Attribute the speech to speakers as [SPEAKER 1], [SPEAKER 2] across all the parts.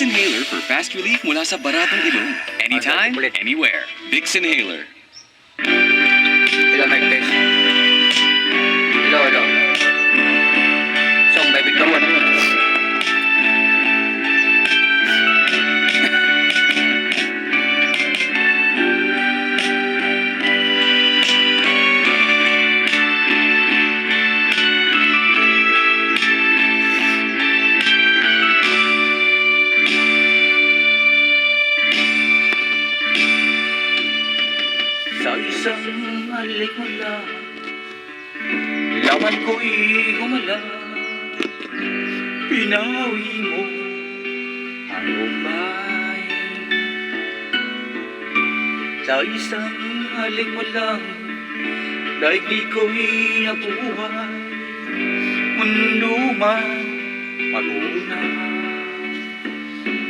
[SPEAKER 1] Vicks Inhaler for fast relief mula sa baratong ilong. Anytime, anywhere. Vicks Inhaler.
[SPEAKER 2] Hello, mic Sa isang halik mo lang Laman ko'y gumala Pinawi mo. Ang umay Sa isang halik mo lang Daigdig ko'y nabuhay Mundo man maguna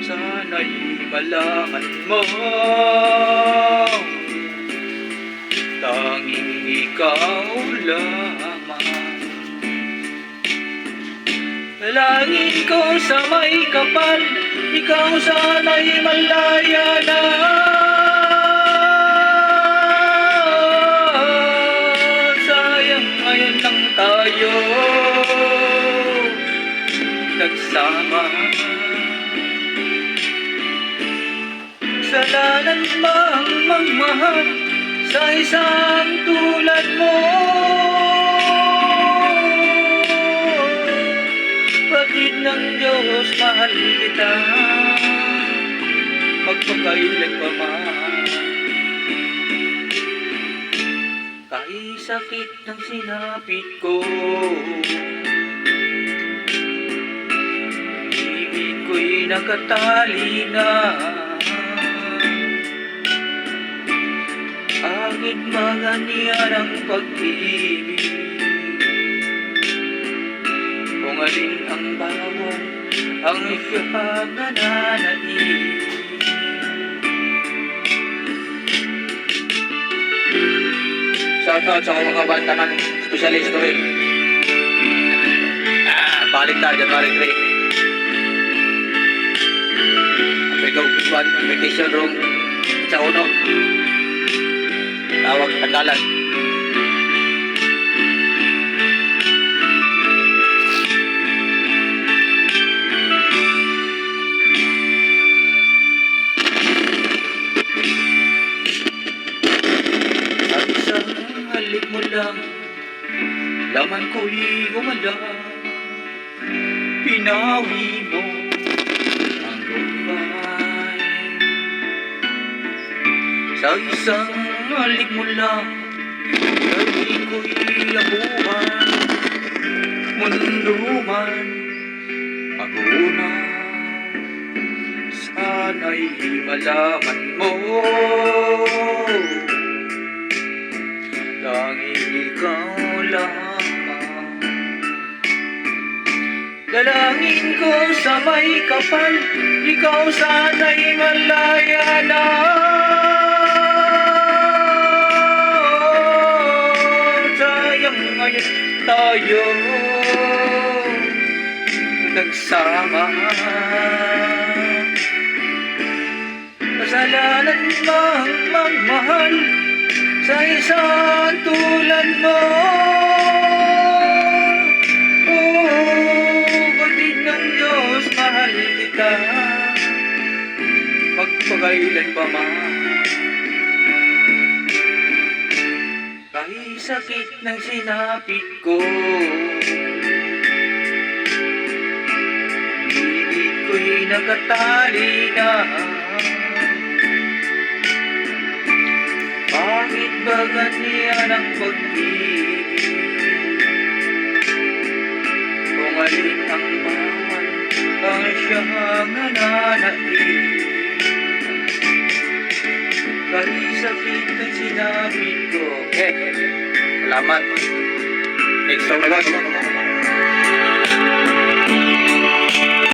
[SPEAKER 2] Sana'y malaman mo Tanging ikaw lamang. Langit ko sa may kapal Ikaw sana'y malaya na. Sayang ngayon lang tayo. Nagsama. Kasalanan mang magmahal sa isang tulad mo. Batid ng Diyos, mahal kita. Magpakailan pa man. Kahit sakit ng sinapit ko. Ibig ko'y nakatali na Angit mga niyan ang pag-ibig Kung alin ang bawal Ang siyang nananaig Shoutout sa mga banda ng specialist rin Ah, balik tayo January 3 Ikaw, Kiswan, vacation room sa uno tawag isang halik mo lang, laman ko'y gumala. Pinawi mo ang lumbay. Sa isang halik mo lang Lagi ko'y labuhan. Mundo man Pag-una Sana'y malaman mo. Tanging ikaw lamang. Dalangin ko sa may kapal. Ikaw sana'y malaya na Nagsama. Kasalanan mang magmahal Sa isang tulad mo. Oh, batid ng Diyos, mahal kita. Magpagailan pa man. Kahit sakit ng sinapit ko nakatali na. Bakit ba ganyan ang pag-ibig. Kung alin ang bawal Ang siyang nananaig Kahit sakit ng sinapit ko Okay, salamat. Next song na